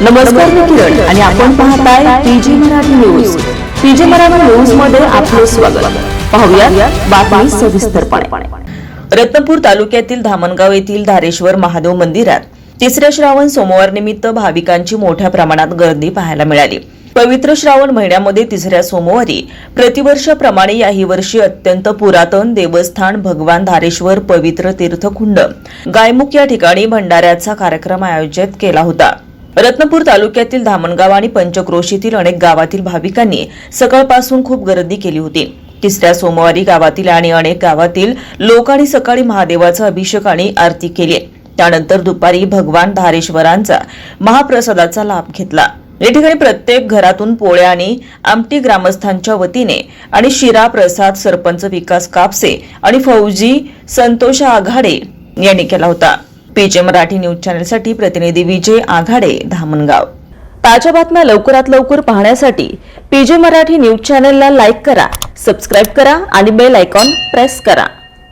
नमस्कार मी किरण आणि आपण पाहताय PG Marathi news. PG Marathi न्यूजमध्ये आपले स्वागत. पाहूया बातमी सविस्तरपणे. रत्नपूर तालुक्यातील धामणगाव येथील धारेश्वर महादेव मंदिरात तिसऱ्या श्रावण सोमवार निमित्त भाविकांची मोठ्या प्रमाणात गर्दी पाहायला मिळाली. पवित्र श्रावण महिन्यामध्ये तिसऱ्या सोमवारी प्रतिवर्षाप्रमाणे याही वर्षी अत्यंत पुरातन देवस्थान भगवान धारेश्वर पवित्र तीर्थकुंड गायमुख या ठिकाणी भंडाऱ्याचा कार्यक्रम आयोजित केला होता. रत्नपूर तालुक्यातील धामणगाव आणि पंचक्रोशीतील अनेक गावातील भाविकांनी सकाळपासून खूप गर्दी केली होती. तिसऱ्या सोमवारी गावातील आणि अनेक गावातील लोकांनी सकाळी महादेवाचा अभिषेक आणि आरती केली. त्यानंतर दुपारी भगवान धारेश्वरांचा महाप्रसादाचा लाभ घेतला. या ठिकाणी प्रत्येक घरातून पोळ्या आणि आमटी ग्रामस्थांच्या वतीने आणि शिरा प्रसाद सरपंच विकास कापसे आणि फौजी संतोष आघाडे यांनी केला होता. पीजे मराठी न्यूज चॅनलसाठी प्रतिनिधी विजय आघाडे धामणगाव. ताज्या बातम्या लवकरात लवकर पाहण्यासाठी पीजे मराठी न्यूज चॅनलला लाईक करा सबस्क्राईब करा आणि बेल आयकॉन प्रेस करा.